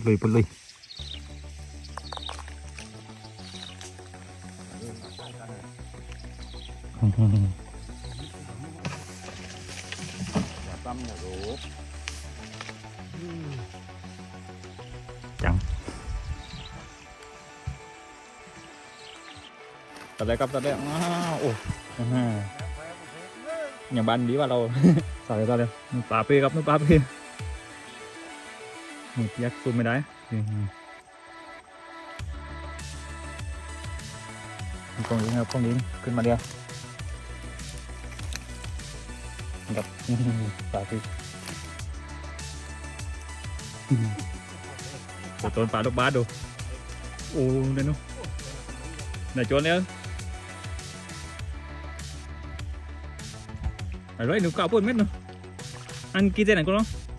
ดเลยปดเลยอืมอย่าตั้มอย่าโรบจังตัดเลยครับตัดเลยอ้าวโอ้อ่าฮะอย่างบันดีว่าเราตัดเลยตัดเลยนู่นปลาเป้ครับนู่นปลาเป้นี่ ยักษ์ซูมไม่ได้กล้องนี้ครับกล้องนี้ขึ้นมาเดียวกับปลาเป้โอ้ต้นปลาลูกบาสดู โอ้เดี๋ยนู้นไหนโจนเนี่ยอะไรหนูกาวปุ่นเม็ดเนาะอันกี่เจนไหนกูเน้องอืม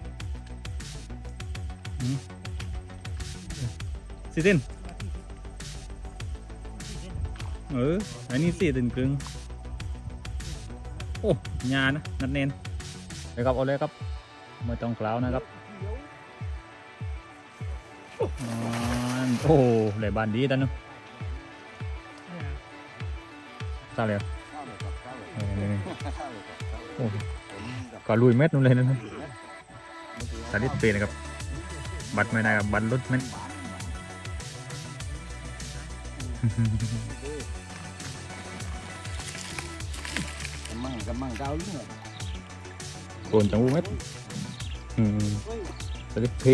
สี่เจนเออ อันนี้สี่เจนครึ่งโอ้ยานะนัดเน้นเลยครับ เอาเลยครับไม่ต้องกล่าวนะครับโอ้หลายบานดีตันเนอะตาเลยข้าวเลยครับข้าเลยเออข้าวเลยครับข้ายโอ้ก็ลุยเม็ดนู่นเลยนะไม่ถือตาดิสเปนะครับ บัตรไม่ได้ครับบัตรลดเม็ดกำมังกำมังดาวลุ่งเลยโกนจังหูเม็ดอืมตาดิสเพ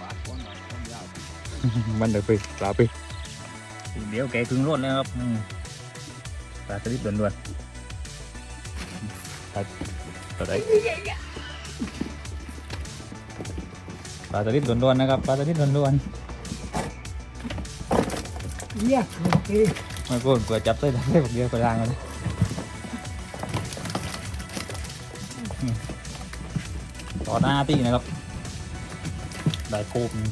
ปาดก้อนหน่อยก้อนยาวมันเลยไปปลาไปเดี๋ยวแกครึ่งรถแล้วครับอืมปลาตาดิสด่วนๆปลาปลาไหนปลาตาดิสด่วนๆนะครับปลาตาดิสด่วนๆเนี่ยโอเคไม่พูดกลัวจับได้ได้ผมเดียวไปล้างกันต่อหน้าตีนะครับ ได้โคมหนึ่ง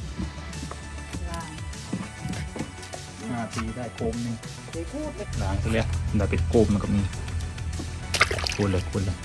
หน้าตีได้โคมหนึงเด็กพูดเลยล้างซะเลยได้เป็นโคมมันก็มีคูณเลยคูณเลย